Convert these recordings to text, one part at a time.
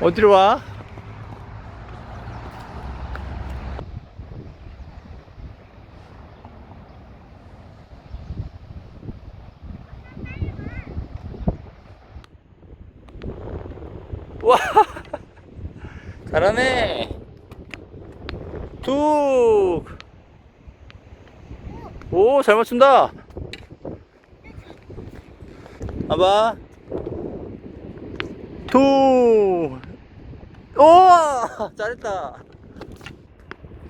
어디로 와? 와 잘하네. 툭오잘 맞춘다. 봐봐. 툭 오! 잘했다.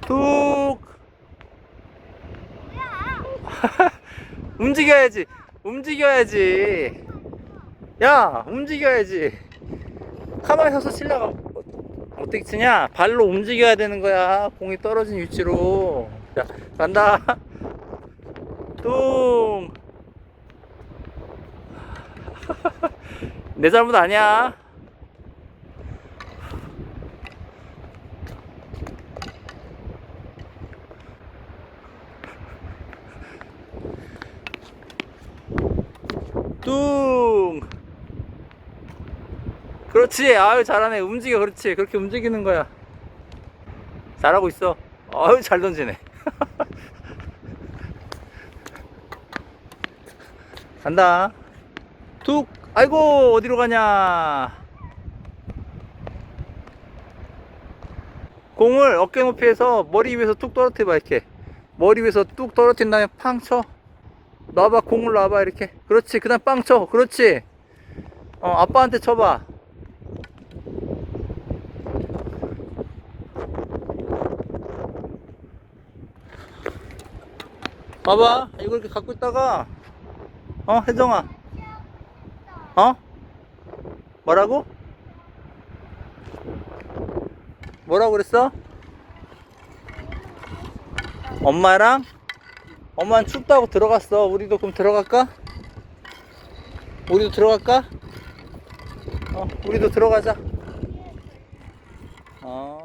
툭 움직여야지. 움직여야지. 야 움직여야지. 가만히 서서 치려고 어떻게 치냐? 발로 움직여야 되는 거야. 공이 떨어진 위치로. 자 간다. 뚱. 내 잘못 아니야 뚱. 그렇지. 아유 잘하네. 움직여. 그렇지. 그렇게 움직이는 거야. 잘하고 있어. 아유 잘 던지네. 간다. 툭. 아이고 어디로 가냐. 공을 어깨 높이에서 머리 위에서 뚝 떨어뜨려 봐 이렇게. 머리 위에서 뚝 떨어뜨린 다음에 팡쳐 놔봐 공을 놔봐 이렇게. 그렇지 그 다음 빵 쳐. 그렇지. 어 아빠한테 쳐봐. 봐봐 이거 이렇게 갖고 있다가 어 혜정아. 어? 뭐라고? 뭐라고 그랬어? 엄마랑 엄마는 춥다고 들어갔어. 우리도 그럼 들어갈까? 우리도 들어갈까? 어, 우리도 들어가자. 어.